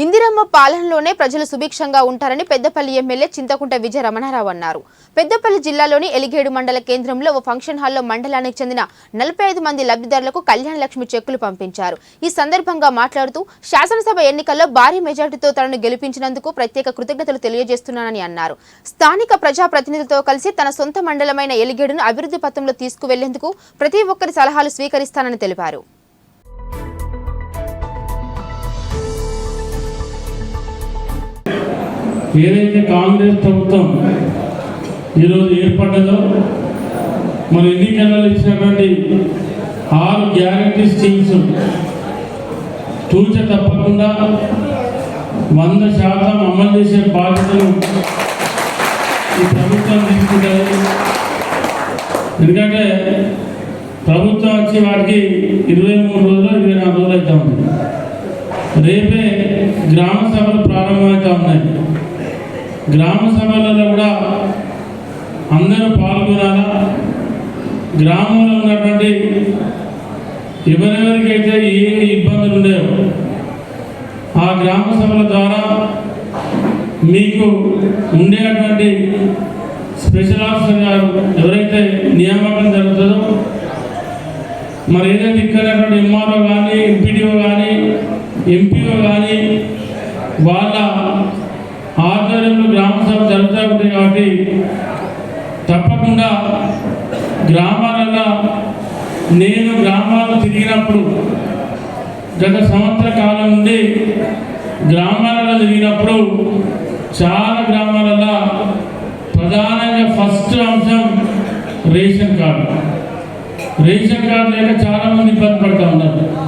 ఇందిరమ్మ పాలనలోనే ప్రజలు సుభిక్షంగా ఉంటారని పెద్దపల్లి ఎమ్మెల్యే చింతకుంట విజయ రమణారావు అన్నారు. పెద్దపల్లి జిల్లాలోని ఎలిగేడు మండల కేంద్రంలో ఓ ఫంక్షన్ హాల్లో మండలానికి చెందిన నలభై ఐదు మంది లబ్ధిదారులకు కళ్యాణ లక్ష్మి చెక్కులు పంపించారు. ఈ సందర్భంగా మాట్లాడుతూ శాసనసభ ఎన్నికల్లో భారీ మెజార్టీతో తనను గెలిపించినందుకు ప్రత్యేక కృతజ్ఞతలు తెలియజేస్తున్నానని అన్నారు. స్థానిక ప్రజాప్రతినిధులతో కలిసి తన సొంత మండలమైన ఎలిగేడును అభివృద్ధి పథంలో తీసుకువెళ్ళేందుకు ప్రతి ఒక్కరి సలహాలు స్వీకరిస్తానని తెలిపారు. ఏదైతే కాంగ్రెస్ ప్రభుత్వం ఈరోజు ఏర్పడ్డదో మన ఎన్నికలలో ఇచ్చినటువంటి ఆరు గ్యారంటీ స్కీమ్స్ తూచ తప్పకుండా వంద శాతం అమలు చేసే బాధ్యతలు ఈ ప్రభుత్వం తీసుకుంటుంది. ఎందుకంటే ప్రభుత్వం వచ్చి వాటికి ఇరవై మూడు రోజులు ఇరవై నాలుగు రోజులు అవుతా ఉంది. రేపే గ్రామ సభలు ప్రారంభమవుతా ఉన్నాయి. గ్రామ సభలలో కూడా అందరూ పాల్గొనాలా? గ్రామంలో ఉన్నటువంటి ఎవరెవరికైతే ఏ ఇబ్బందులు ఉండేవో ఆ గ్రామ సభల ద్వారా మీకు ఉండేటువంటి స్పెషల్ ఆఫీసర్ గారు ఎవరైతే నియామకం జరుగుతుందో మరి ఏదైతే ఇక్కడ ఎంఆర్ఓ కానీ ఎంపీడీఓ కానీ ఎంపీఓ కానీ వాళ్ళ ఆధ్వర్యంలో గ్రామ సభ జరుగుతూ ఉంటాయి కాబట్టి తప్పకుండా గ్రామాలలో నేను గ్రామాలు తిరిగినప్పుడు గత సంవత్సర కాలం నుండి గ్రామాలలో తిరిగినప్పుడు చాలా గ్రామాలలో ప్రధానంగా ఫస్ట్ అంశం రేషన్ కార్డు. రేషన్ కార్డు లేక చాలామంది ఇబ్బంది పడుతూ ఉన్నారు.